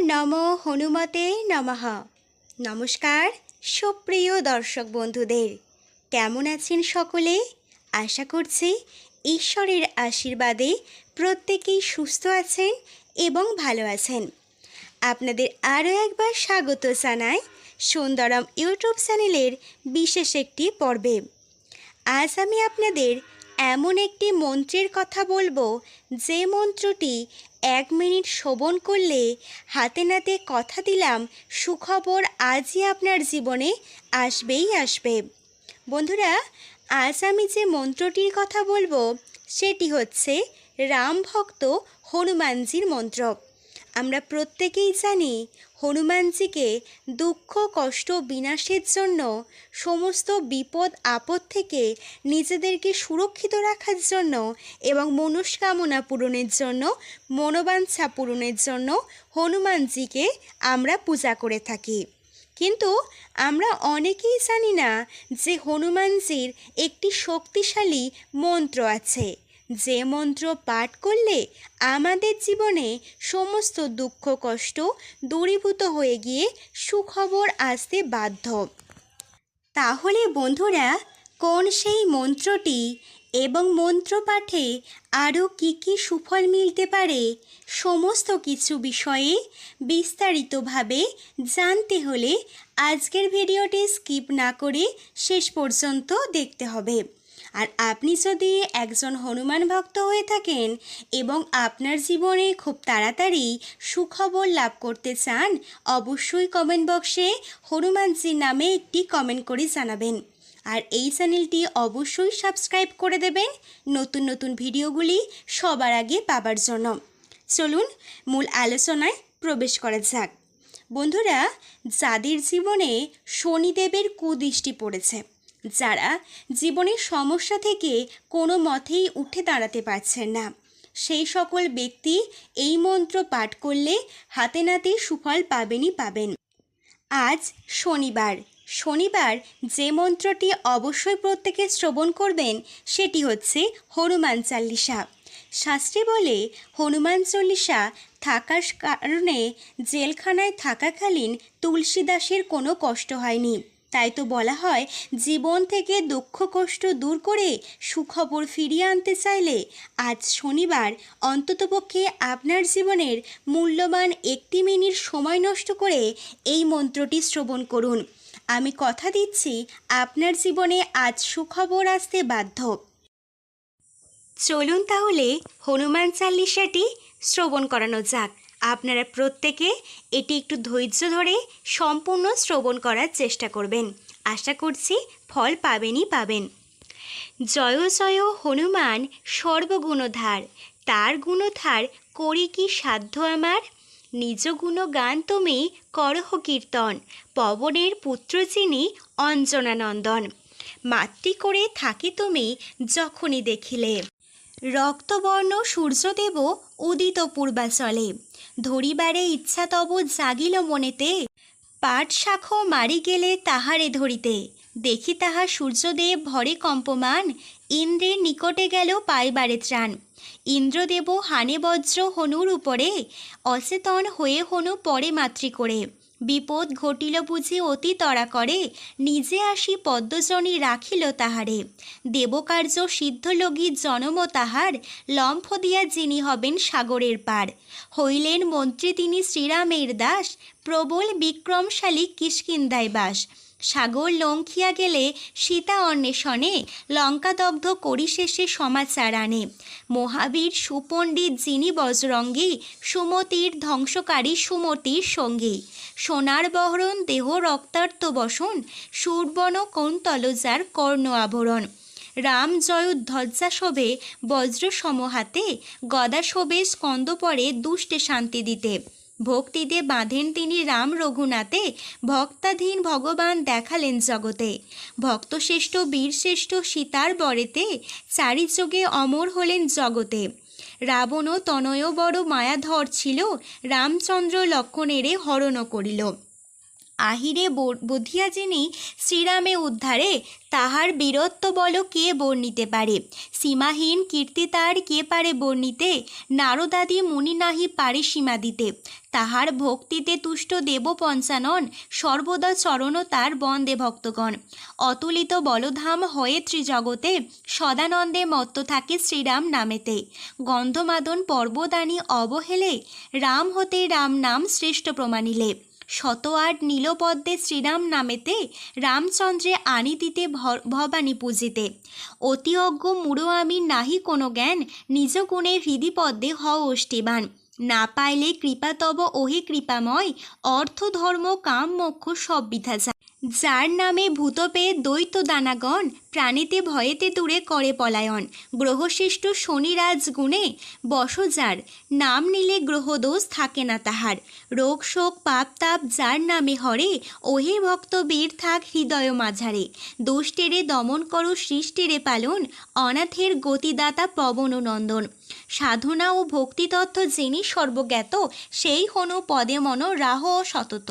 নম হনুমতে নমঃ। নমস্কার, সুপ্রিয় দর্শক বন্ধুদের। কেমন আছেন সকলে? আশা করছি ঈশ্বরের আশীর্বাদে প্রত্যেকেই সুস্থ আছেন এবং ভালো আছেন। আপনাদের আরও একবার স্বাগত জানাই সুন্দরম ইউটিউব চ্যানেলের বিশেষ একটি পর্বে। আজ আমি আপনাদের এমন একটি মন্ত্রের কথা বলব, যে মন্ত্রটি এক মিনিট শোভন করলে হাতে নাতে কথা দিলাম, সুখবর আজই আপনার জীবনে আসবেই আসবে। বন্ধুরা, আজ আমি যে মন্ত্রটির কথা বলব, সেটি হচ্ছে রাম ভক্ত হনুমানজির মন্ত্র। আমরা প্রত্যেকেই জানি হনুমানজিকে দুঃখ, কষ্ট, বিনাশের জন্য সমস্ত বিপদ, আপদ থেকে নিজেদেরকে সুরক্ষিত রাখার জন্য এবং মনস্কামনা পূরণের জন্য, মনোবাঞ্ছা পূরণের জন্য হনুমানজিকে আমরা পূজা করে থাকি। কিন্তু আমরা অনেকেই জানি না যে হনুমানজির একটি শক্তিশালী মন্ত্র আছে। যে মন্ত্র পাঠ করলে আমাদের জীবনে সমস্ত দুঃখ, কষ্ট দূরীভূত হয়ে গিয়ে সুখবর আসতে বাধ্য। তাহলে বন্ধুরা, কোন সেই মন্ত্রটি এবং মন্ত্র পাঠে আরও কী কী সুফল মিলতে পারে, সমস্ত কিছু বিষয়ে বিস্তারিতভাবে জানতে হলে আজকের ভিডিওটি স্কিপ না করে শেষ পর্যন্ত দেখতে হবে। আর আপনি যদি একজন হনুমান ভক্ত হয়ে থাকেন এবং আপনার জীবনে খুব তাড়াতাড়ি সুখবর লাভ করতে চান, অবশ্যই কমেন্ট বক্সে হনুমানজির নামে একটি কমেন্ট করে জানাবেন। আর এই চ্যানেলটি অবশ্যই সাবস্ক্রাইব করে দেবেন। নতুন নতুন ভিডিওগুলি সবার আগে পাবার জন্য। চলুন, মূল আলোচনায় প্রবেশ করা যাক। বন্ধুরা, যাদের জীবনে শনিদেবের কুদৃষ্টি পড়েছে যারা জীবনের সমস্যা থেকে কোনো মতেই উঠে দাঁড়াতে পারছেন না। সেই সকল ব্যক্তি এই মন্ত্র পাঠ করলে হাতে নাতে সুফল পাবেনই পাবেন। আজ শনিবার। শনিবার যে মন্ত্রটি অবশ্যই প্রত্যেকে শ্রবণ করবেন, সেটি হচ্ছে হনুমান চাল্লিশা। শাস্ত্রে বলে, হনুমান চল্লিশা থাকার কারণে জেলখানায় থাকাকালীন তুলসীদাসের কোনো কষ্ট হয়নি। তাই তো বলা হয়, জীবন থেকে দুঃখ, কষ্ট দূর করে সুখবর ফিরিয়ে আনতে চাইলে আজ শনিবার অন্ততপক্ষে আপনার জীবনের মূল্যবান একটি মিনিট সময় নষ্ট করে এই মন্ত্রটি শ্রবণ করুন। আমি কথা দিচ্ছি আপনার জীবনে আজ সুখবর আসতে বাধ্য। চলুন তাহলে হনুমান চাল্লিশাটি শ্রবণ করানো যাক। আপনারা প্রত্যেকে এটি একটু ধৈর্য ধরে সম্পূর্ণ শ্রবণ করার চেষ্টা করবেন। আশা করছি ফল পাবেনই পাবেন। জয় জয় হনুমান সর্বগুণধার। তার গুণধার করি কি সাধ্য আমার? নিজ গুণ গান তুমি করহ কীর্তন। পবনের পুত্র যিনি অঞ্জনানন্দন। মাতৃ করে থাকি তুমি যখনই দেখিলে। রক্তবর্ণ সূর্যদেব উদিত পূর্বাচলে। ধরিবারে ইচ্ছা তব জাগিল মনেতে, পাট শাখ মারি গেলে তাহারে ধরিতে। দেখি তাহা সূর্যদেব ভরে কম্পমান, ইন্দ্রের নিকটে গেল পাইবারে ত্রাণ। ইন্দ্রদেব হানে বজ্র হনুর উপরে, অচেতন হয়ে হনু পরে মাতৃ করে। বিপদ ঘটিল বুঝি অতি তরা করে, নিজে আসি পদ্মজনী রাখিল তাহারে। দেবকার্য সিদ্ধলোগী জনম তাহার, লম্ফ দিয়া যিনি হবেন সাগরের পার। হইলেন মন্ত্রী তিনি শ্রীরামের দাস, প্রবল বিক্রমশালী কিষ্কিন্দায় বাস। সাগর লঙ্ঘিয়া গেলে সীতা অন্বেষণে লঙ্কাদগ্ধ করি শেষে সমাচার আনে। মহাবীর সুপণ্ডিত যিনি বজরঙ্গী, সুমতির ধ্বংসকারী সুমতির সঙ্গী। সোনার বহরণ, দেহ রক্তার্ত বসন, সুরবন কৌন্তলজার কর্ণ আভরণ রাম জয়োধ্বজা শোভে, বজ্র সমহাতে, গদা শোভে স্কন্দ পরে দুষ্টে শান্তি দিতে। ভক্তিতে বাঁধেন তিনি রাম রঘুনাথে। ভক্তাধীন ভগবান দেখালেন জগতে। ভক্তশ্রেষ্ঠ, বীরশ্রেষ্ঠ সীতার বরেতে চারিযোগে অমর হলেন জগতে। রাবণ তনয় বড় মায়াধর ছিল। রামচন্দ্র লক্ষণেরে হরণ করিল। আহিরে ব- বধিয়া যিনি শ্রীরামে উদ্ধারে, তাহার বীরত্ব বল কে বর্ণিতে পারে? সীমাহীন কীর্তি তার কে পারে বর্ণিতে? নারদাদি মুনি নাহি পারে সীমা দিতে। তাহার ভক্তিতে তুষ্ট দেব পঞ্চানন সর্বদা চরণ তার বন্দে ভক্তগণ। অতুলিত বলধাম হয়ে ত্রিজগতে, সদানন্দে মত্ত থাকে শ্রীরাম নামেতে। গন্ধমাদন পর্বদানি অবহেলে, রাম হতে রাম নাম শ্রেষ্ঠ প্রমাণিলে। শত আট নীলপদ্মে শ্রীরাম নামেতে রামচন্দ্রে আনি দিতে ভবানী পূজিতে। অতি অজ্ঞ মূঢ় আমি নাহি কোনো জ্ঞান, নিজ গুণে হৃদিপদ্মে হ অষ্টিবান না পাইলে কৃপা তব ওহে কৃপাময়, অর্থ, ধর্ম, কাম, মোক্ষ সব বিধা যায় যার নামে ভূত পেয়ে দ্বৈত দানাগণ প্রাণীতে ভয়েতে দূরে করে পলায়ন। গ্রহশিষ্ট শনিরাজ গুণে বস যার নাম নিলে গ্রহদোষ থাকে না তাহার। রোগ, শোক, পাপ, তাপ যার নামে হরে, ওহে ভক্ত বীর, থাক হৃদয় মাঝারে। দুষ্টেরে দমন করো, সৃষ্টিরে পালন, অনাথের গতিদাতা পবন নন্দন। সাধনা ও ভক্তিতত্ত্ব যিনি সর্বজ্ঞাত, সেই হনু পদে মন রাহ সতত।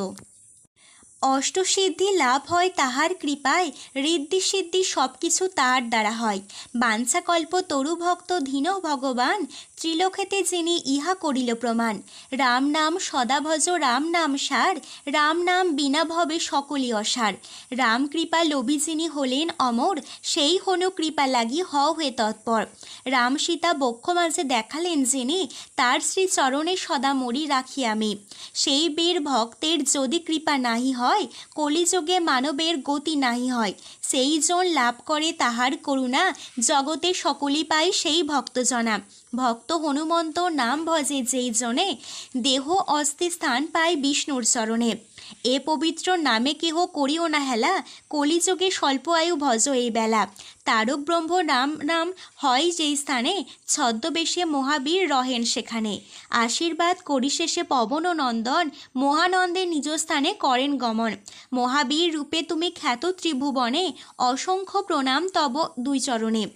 অষ্টসিদ্ধি লাভ হয় তাহার কৃপায় ঋদ্ধি সিদ্ধি সব কিছু তার দ্বারা হয়। বাঞ্ছাকল্প তরু ভক্ত ধীন ভগবান, ত্রিলোকেতে যিনি ইহা করিল প্রমাণ। রাম নাম সদাভজ, রাম নাম সার, রাম নাম বিনা ভবে সকলই অসার। রাম কৃপা লোভী যিনি হলেন অমর, সেই হনু কৃপা লাগি হ হয়ে তৎপর। রাম সীতা বক্ষ মাঝে দেখালেন যিনি, তার শ্রী চরণে সদা মরি রাখি আমি। সেই বীর ভক্তের যদি কৃপা নাহি হয় কলিযুগে মানবের গতি নাই হয়। সেই জন লাভ করে তাহার করুণা, জগতে সকলেই পায় সেই ভক্তজনা। ভক্ত হনুমন্ত নাম ভজে যেই জনে, দেহ অস্থি স্থান পায় বিষ্ণুর চরণে। এ পবিত্র নামে কেহ করিও না হেলা, কলিযুগে স্বল্প আয়ু ভজ এই বেলা। তারক ব্রহ্ম নাম নাম হয় যেই স্থানে, ছদ্মবেশে মহাবীর রহেন সেখানে। আশীর্বাদ করি শেষে পবন ও নন্দন, মহানন্দে নিজ স্থানে করেন গমন। মহাবীর রূপে তুমি খ্যাত ত্রিভুবনে, অসংখ্য প্রণাম তব দুই চরণে।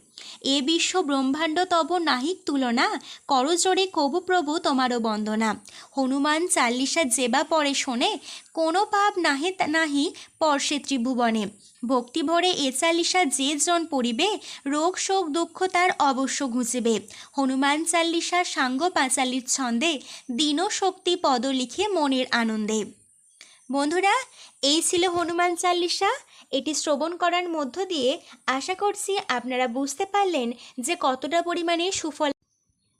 এ বিশ্ব ব্রহ্মাণ্ড তব নাহিক তুলনা করজোরে কবু প্রভু তোমারও বন্দনা। হনুমান চাল্লিশা যেবা পরে শোনে, কোনো পাপ নাহে নাহি পর্ষে ত্রিভুবনে। ভক্তি ভরে এ চাল্লিশা যে জন পড়িবে, রোগ শোক দুঃখ তার অবশ্য ঘুচিবে। হনুমান চাল্লিশা সাঙ্গ পাঁচালির ছন্দে, দীন শক্তি পদ লিখে মনের আনন্দে। বন্ধুরা, এই ছিল হনুমান চাল্লিশা। এটি শ্রবণ করার মধ্য দিয়ে আশা করছি আপনারা বুঝতে পারলেন যে কতটা পরিমাণে সুফল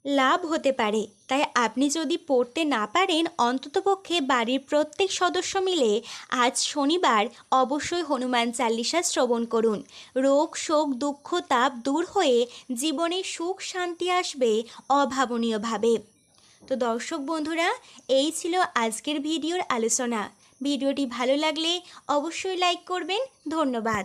লাভ হতে পারে। তাই আপনি যদি পড়তে না পারেন, অন্ততপক্ষে বাড়ির প্রত্যেক সদস্য মিলে আজ শনিবার অবশ্যই হনুমান চাল্লিশা শ্রবণ করুন। রোগ, শোক, দুঃখ, তাপ দূর হয়ে জীবনে সুখ, শান্তি আসবে অভাবনীয়ভাবে। তো দর্শক বন্ধুরা, এই ছিল আজকের ভিডিওর আলোচনা। ভিডিওটি ভালো লাগলে অবশ্যই লাইক করবেন। ধন্যবাদ।